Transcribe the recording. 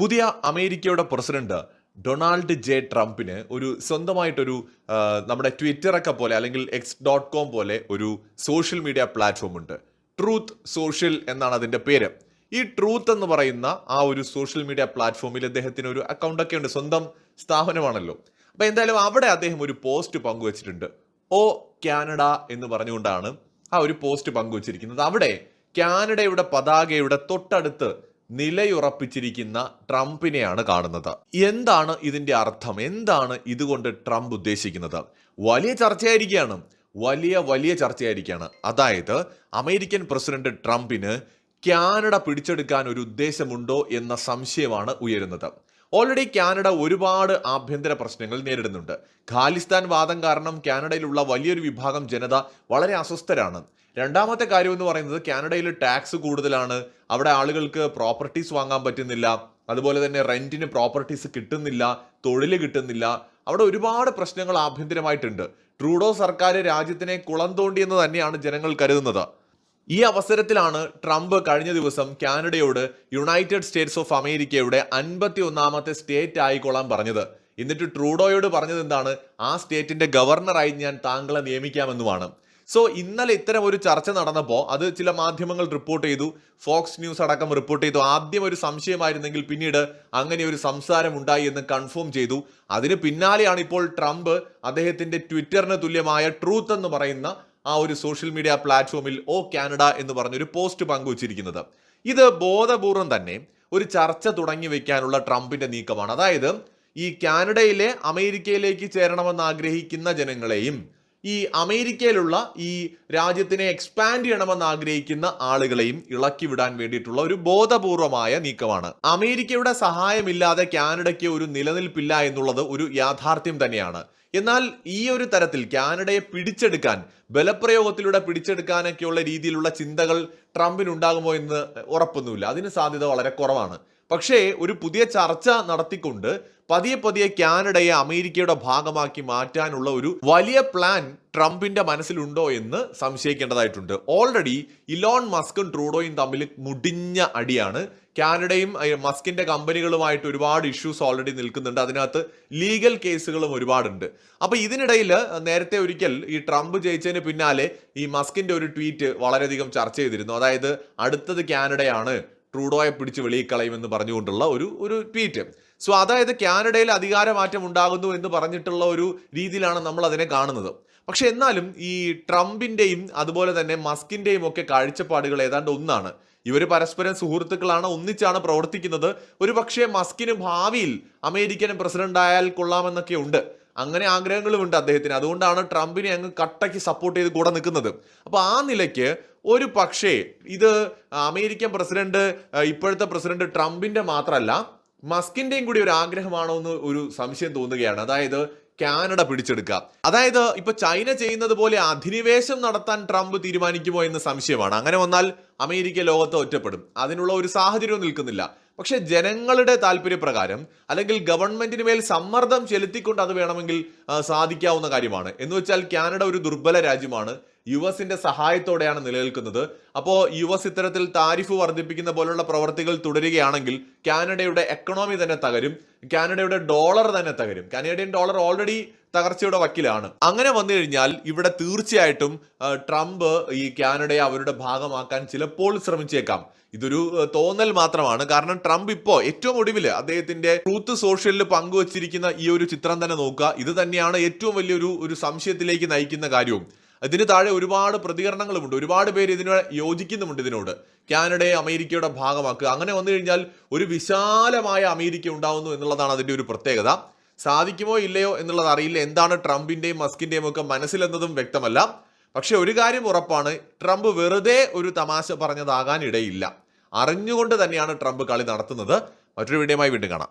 പുതിയ അമേരിക്കയുടെ president Donald J ട്രംപിന് ഒരു സ്വന്തമായിട്ടൊരു നമ്മുടെ ട്വിറ്ററൊക്കെ പോലെ അല്ലെങ്കിൽ എക്സ് ഡോട്ട് കോം പോലെ ഒരു സോഷ്യൽ മീഡിയ പ്ലാറ്റ്ഫോം ഉണ്ട്. ട്രൂത്ത് സോഷ്യൽ എന്നാണ് അതിന്റെ പേര്. ഈ ട്രൂത്ത് എന്ന് പറയുന്ന ആ ഒരു സോഷ്യൽ മീഡിയ പ്ലാറ്റ്ഫോമിൽ അദ്ദേഹത്തിന് ഒരു അക്കൗണ്ടൊക്കെ ഉണ്ട്. സ്വന്തം സ്ഥാപനമാണല്ലോ. അപ്പോൾ എന്തായാലും അവിടെ അദ്ദേഹം ഒരു പോസ്റ്റ് പങ്കുവച്ചിട്ടുണ്ട്. ഓ കാനഡ എന്ന് പറഞ്ഞുകൊണ്ടാണ് ആ ഒരു പോസ്റ്റ് പങ്കുവച്ചിരിക്കുന്നത്. അവിടെ കാനഡയുടെ പതാകയുടെ തൊട്ടടുത്ത് നിലയുറപ്പിച്ചിരിക്കുന്ന ട്രംപിനെയാണ് കാണുന്നത്. എന്താണ് ഇതിന്റെ അർത്ഥം? എന്താണ് ഇതുകൊണ്ട് ട്രംപ് ഉദ്ദേശിക്കുന്നത്? വലിയ ചർച്ചയായിരിക്കുകയാണ്. വലിയ വലിയ ചർച്ചയായിരിക്കുകയാണ്. അതായത് അമേരിക്കൻ പ്രസിഡന്റ് ട്രംപിന് കാനഡ പിടിച്ചെടുക്കാൻ ഒരു ഉദ്ദേശമുണ്ടോ എന്ന സംശയമാണ് ഉയരുന്നത്. ഓൾറെഡി കാനഡ ഒരുപാട് ആഭ്യന്തര പ്രശ്നങ്ങൾ നേരിടുന്നുണ്ട്. ഖാലിസ്ഥാൻ വാദം കാരണം കാനഡയിലുള്ള വലിയൊരു വിഭാഗം ജനത വളരെ അസ്വസ്ഥരാണ്. രണ്ടാമത്തെ കാര്യം എന്ന് പറയുന്നത് കാനഡയിൽ ടാക്സ് കൂടുതലാണ്. അവിടെ ആളുകൾക്ക് പ്രോപ്പർട്ടീസ് വാങ്ങാൻ പറ്റുന്നില്ല. അതുപോലെ തന്നെ റെന്റിന് പ്രോപ്പർട്ടീസ് കിട്ടുന്നില്ല തൊഴിൽ കിട്ടുന്നില്ല. അവിടെ ഒരുപാട് പ്രശ്നങ്ങൾ ആഭ്യന്തരമായിട്ടുണ്ട്. ട്രൂഡോ സർക്കാർ രാജ്യത്തിനെ കുളം തോണ്ടിയെന്ന് തന്നെയാണ് ജനങ്ങൾ കരുതുന്നത്. ഈ അവസരത്തിലാണ് ട്രംപ് കഴിഞ്ഞ ദിവസം കാനഡയോട് യുണൈറ്റഡ് സ്റ്റേറ്റ്സ് ഓഫ് അമേരിക്കയുടെ അൻപത്തി ഒന്നാമത്തെ സ്റ്റേറ്റ് ആയിക്കൊള്ളാൻ പറഞ്ഞത്. എന്നിട്ട് ട്രൂഡോയോട് പറഞ്ഞത് എന്താണ്? ആ സ്റ്റേറ്റിന്റെ ഗവർണറായി ഞാൻ താങ്കളെ നിയമിക്കാമെന്നുമാണ്. സോ ഇന്നലെ ഇത്തരം ഒരു ചർച്ച നടന്നപ്പോൾ അത് ചില മാധ്യമങ്ങൾ റിപ്പോർട്ട് ചെയ്തു. ഫോക്സ് ന്യൂസ് അടക്കം റിപ്പോർട്ട് ചെയ്തു. ആദ്യം ഒരു സംശയമായിരുന്നെങ്കിൽ പിന്നീട് അങ്ങനെ ഒരു സംസാരം ഉണ്ടായി എന്ന് കൺഫേം ചെയ്തു. അതിന് പിന്നാലെയാണ് ഇപ്പോൾ ട്രംപ് അദ്ദേഹത്തിന്റെ ട്വിറ്ററിന് തുല്യമായ ട്രൂത്ത് എന്ന് പറയുന്ന ആ ഒരു സോഷ്യൽ മീഡിയ പ്ലാറ്റ്ഫോമിൽ ഓ കാനഡ എന്ന് പറഞ്ഞൊരു പോസ്റ്റ് പങ്കുവച്ചിരിക്കുന്നത്. ഇത് ബോധപൂർവം തന്നെ ഒരു ചർച്ച തുടങ്ങി വെക്കാനുള്ള ട്രംപിന്റെ നീക്കമാണ്. അതായത് ഈ കാനഡയിലെ അമേരിക്കയിലേക്ക് ചേരണമെന്ന് ആഗ്രഹിക്കുന്ന ജനങ്ങളെയും ഈ അമേരിക്കയിലുള്ള ഈ രാജ്യത്തിനെ എക്സ്പാൻഡ് ചെയ്യണമെന്ന് ആഗ്രഹിക്കുന്ന ആളുകളെയും ഇളക്കി വിടാൻ വേണ്ടിയിട്ടുള്ള ഒരു ബോധപൂർവമായ നീക്കമാണ്. അമേരിക്കയുടെ സഹായമില്ലാതെ കാനഡയ്ക്ക് ഒരു നിലനിൽപ്പില്ല എന്നുള്ളത് ഒരു യാഥാർത്ഥ്യം തന്നെയാണ്. എന്നാൽ ഈ ഒരു തരത്തിൽ കാനഡയെ പിടിച്ചെടുക്കാൻ ബലപ്രയോഗത്തിലൂടെ പിടിച്ചെടുക്കാനൊക്കെയുള്ള രീതിയിലുള്ള ചിന്തകൾ ട്രംപിനുണ്ടാകുമോ എന്ന് ഉറപ്പൊന്നുമില്ല. അതിന് സാധ്യത വളരെ കുറവാണ്. പക്ഷേ ഒരു പുതിയ ചർച്ച നടത്തിക്കൊണ്ട് പതിയെ പതിയെ കാനഡയെ അമേരിക്കയുടെ ഭാഗമാക്കി മാറ്റാനുള്ള ഒരു വലിയ പ്ലാൻ ട്രംപിന്റെ മനസ്സിലുണ്ടോ എന്ന് സംശയിക്കേണ്ടതായിട്ടുണ്ട്. ഓൾറെഡി ഇലോൺ മസ്കും ട്രൂഡോയും തമ്മിൽ മുടിഞ്ഞ അടിയാണ്. കാനഡയും മസ്കിന്റെ കമ്പനികളുമായിട്ട് ഒരുപാട് ഇഷ്യൂസ് ഓൾറെഡി നിൽക്കുന്നുണ്ട്. അതിനകത്ത് ലീഗൽ കേസുകളും ഒരുപാടുണ്ട്. അപ്പൊ ഇതിനിടയിൽ നേരത്തെ ഒരിക്കൽ ഈ ട്രംപ് ജയിച്ചതിന് പിന്നാലെ ഈ മസ്കിന്റെ ഒരു ട്വീറ്റ് വളരെയധികം ചർച്ച ചെയ്തിരുന്നു. അതായത് അടുത്തത് കാനഡയാണ്. ട്രൂഡോയെ പിടിച്ച് വെളിയിൽ കളയുമെന്ന് പറഞ്ഞുകൊണ്ടുള്ള ഒരു ഒരു ട്വീറ്റ് സോ അതായത് കാനഡയിൽ അധികാരമാറ്റം ഉണ്ടാകുന്നു എന്ന് പറഞ്ഞിട്ടുള്ള ഒരു രീതിയിലാണ് നമ്മൾ അതിനെ കാണുന്നത്. പക്ഷെ എന്നാലും ഈ ട്രംപിന്റെയും അതുപോലെ തന്നെ മസ്കിന്റെയും ഒക്കെ കാഴ്ചപ്പാടുകൾ ഏതാണ്ട് ഒന്നാണ്. ഇവർ പരസ്പരം സുഹൃത്തുക്കളാണ് ഒന്നിച്ചാണ് പ്രവർത്തിക്കുന്നത്. ഒരു പക്ഷേ മസ്കിന് ഭാവിയിൽ അമേരിക്കൻ പ്രസിഡന്റ് ആയാൽ കൊള്ളാമെന്നൊക്കെ ഉണ്ട്. അങ്ങനെ ആഗ്രഹങ്ങളും ഉണ്ട് അദ്ദേഹത്തിന്. അതുകൊണ്ടാണ് ട്രംപിനെ അങ്ങ് കട്ടയ്ക്ക് സപ്പോർട്ട് ചെയ്ത് കൂടെ നിൽക്കുന്നത്. അപ്പോൾ ആ നിലയ്ക്ക് ഒരു പക്ഷേ ഇത് അമേരിക്കൻ പ്രസിഡന്റ് ഇപ്പോഴത്തെ പ്രസിഡന്റ് ട്രംപിന്റെ മാത്രമല്ല മസ്കിന്റെയും കൂടി ഒരു ആഗ്രഹമാണോ എന്ന് ഒരു സംശയം തോന്നുകയാണ്. അതായത് കാനഡ പിടിച്ചെടുക്കുക. അതായത് ഇപ്പൊ ചൈന ചെയ്യുന്നത് പോലെ അധിനിവേശം നടത്താൻ ട്രംപ് തീരുമാനിക്കുമോ എന്ന സംശയമാണ്. അങ്ങനെ വന്നാൽ അമേരിക്ക ലോകത്ത് ഒറ്റപ്പെടും. അതിനുള്ള ഒരു സാഹചര്യവും നിൽക്കുന്നില്ല. പക്ഷെ ജനങ്ങളുടെ താല്പര്യപ്രകാരം അല്ലെങ്കിൽ ഗവൺമെന്റിന് മേൽ സമ്മർദ്ദം ചെലുത്തിക്കൊണ്ട് അത് വേണമെങ്കിൽ സാധിക്കാവുന്ന കാര്യമാണ്. എന്ന് വെച്ചാൽ കാനഡ ഒരു ദുർബല രാജ്യമാണ്. യു എസിന്റെ സഹായത്തോടെയാണ് നിലനിൽക്കുന്നത്. അപ്പോൾ യു എസ് ഇത്തരത്തിൽ താരിഫ് വർദ്ധിപ്പിക്കുന്ന പോലുള്ള പ്രവർത്തികൾ തുടരുകയാണെങ്കിൽ കാനഡയുടെ എക്കണോമി തന്നെ തകരും കാനഡയുടെ ഡോളർ തന്നെ തകരും. കാനഡിയൻ ഡോളർ ഓൾറെഡി തകർച്ചയുടെ വക്കിലാണ്. അങ്ങനെ വന്നു കഴിഞ്ഞാൽ ഇവിടെ തീർച്ചയായിട്ടും ട്രംപ് ഈ കാനഡയെ അവരുടെ ഭാഗമാക്കാൻ ചിലപ്പോൾ ശ്രമിച്ചേക്കാം. ഇതൊരു തോന്നൽ മാത്രമാണ്. കാരണം ട്രംപ് ഇപ്പോ ഏറ്റവും ഒടുവിൽ അദ്ദേഹത്തിന്റെ ട്രൂത്ത് സോഷ്യലിൽ പങ്കുവച്ചിരിക്കുന്ന ഈ ഒരു ചിത്രം തന്നെ നോക്കുക. ഇത് തന്നെയാണ് ഏറ്റവും വലിയൊരു ഒരു സംശയത്തിലേക്ക് നയിക്കുന്ന കാര്യവും. ഇതിന് താഴെ ഒരുപാട് പ്രതികരണങ്ങളുമുണ്ട്. ഒരുപാട് പേര് ഇതിനോട് യോജിക്കുന്നുമുണ്ട് ഇതിനോട്. കാനഡയെ അമേരിക്കയുടെ ഭാഗമാക്കുക. അങ്ങനെ വന്നു കഴിഞ്ഞാൽ ഒരു വിശാലമായ അമേരിക്ക ഉണ്ടാവുന്നു എന്നുള്ളതാണ് അതിന്റെ ഒരു പ്രത്യേകത. സാധിക്കുമോ ഇല്ലയോ എന്നുള്ളത് അറിയില്ല. എന്താണ് ട്രംപിന്റെയും മസ്കിന്റെയും ഒക്കെ മനസ്സിലെന്നതും വ്യക്തമല്ല. പക്ഷെ ഒരു കാര്യം ഉറപ്പാണ്. ട്രംപ് വെറുതെ ഒരു തമാശ പറഞ്ഞതാകാൻ ഇടയില്ല അറിഞ്ഞുകൊണ്ട് തന്നെയാണ് ട്രംപ് കളി നടത്തുന്നത്. മറ്റൊരു വീഡിയോയുമായി വീണ്ടും കാണാം.